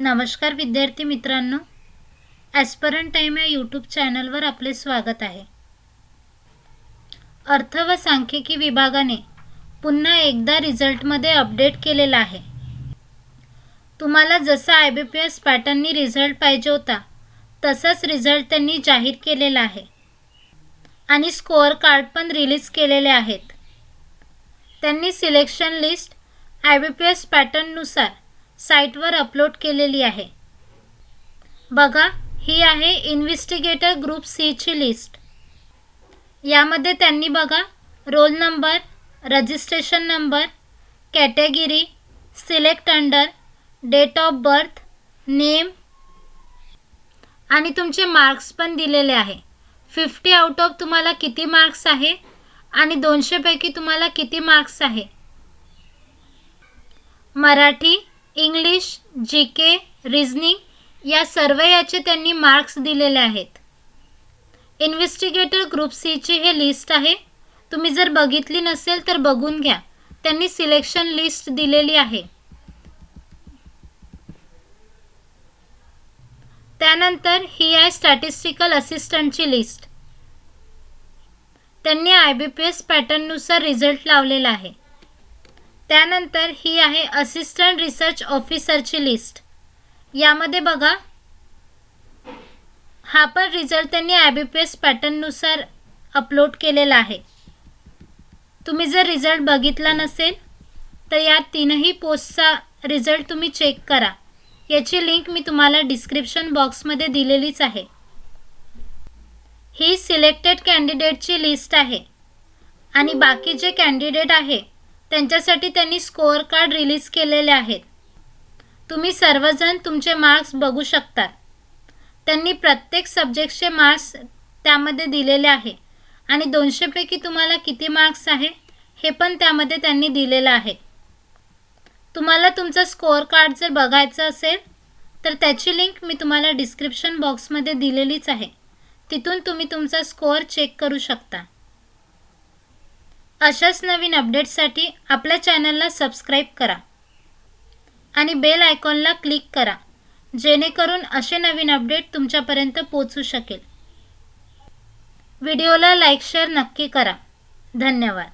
नमस्कार विद्यार्थी मित्रांनो. ॲस्परंट टाईम या यूट्यूब चॅनलवर आपले स्वागत आहे. अर्थ व सांख्यिकी विभागाने पुन्हा एकदा रिझल्टमध्ये अपडेट केलेला आहे. तुम्हाला जसा आय बी पी एस पॅटर्ननी रिझल्ट पाहिजे होता तसाच रिझल्ट त्यांनी जाहीर केलेला आहे. आणि स्कोअर कार्ड पण रिलीज केलेले आहेत. त्यांनी selection list I B P S पॅटर्ननुसार साईटवर अपलोड केलेली आहे. बघा ही आहे इन्व्हेस्टिगेटर ग्रुप सीची लिस्ट. यामध्ये त्यांनी बघा roll number registration number category select under date of birth name आणि तुमचे मार्क्स पण दिलेले आहे. फिफ्टी आउट ऑफ तुम्हाला किती मार्क्स आहे आणि दोनशेपैकी तुम्हाला किती मार्क्स आहे? Marathi English G K reasoning या सर्व याचे त्यांनी मार्क्स दिलेले आहेत. इन्व्हेस्टिगेटर ग्रुप सीची हे लिस्ट आहे. तुम्ही जर बघितली नसेल तर बघून घ्या. त्यांनी सिलेक्शन लिस्ट दिलेली आहे. त्यानंतर ही आहे स्टॅटिस्टिकल असिस्टंटची लिस्ट त्यांनी आय बी पी एस पॅटर्ननुसार रिझल्ट लावलेला आहे. त्यानंतर ही आहे असिस्टंट रिसर्च ऑफिसरची लिस्ट यामध्ये बघा हा पण रिझल्ट त्यांनी आय बी पी एस पॅटर्ननुसार अपलोड केलेला आहे. तुम्ही जर रिझल्ट बघितला नसेल तर या तीनही पोस्टचा रिझल्ट तुम्ही चेक करा. याची लिंक मी तुम्हाला डिस्क्रिप्शन बॉक्समध्ये दिलेलीच आहे. ही सिलेक्टेड कॅन्डिडेटची लिस्ट आहे. आणि बाकी जे कॅन्डिडेट आहे त्यांच्यासाठी त्यांनी स्कोअर कार्ड रिलीज केलेले आहेत. तुम्ही सर्वजण तुमचे मार्क्स बघू शकतात त्यांनी प्रत्येक सब्जेक्टचे मार्क्स त्यामध्ये दिलेले आहे. आणि दोनशेपैकी तुम्हाला किती मार्क्स आहे हे पण त्यामध्ये त्यांनी दिलेलं आहे. तुम्हाला तुमचं स्कोअर कार्ड जर बघायचं असेल तर त्याची लिंक मी तुम्हाला डिस्क्रिप्शन बॉक्समध्ये दिलेलीच आहे. तिथून तुम्ही तुमचा स्कोअर चेक करू शकता. अशाच नवीन अपडेट्ससाठी आपल्या चॅनलला सबस्क्राईब करा आणि बेल आयकॉनला क्लिक करा जेणेकरून असे नवीन अपडेट तुमच्यापर्यंत पोचू शकेल. व्हिडिओला लाईक शेअर नक्की करा. धन्यवाद.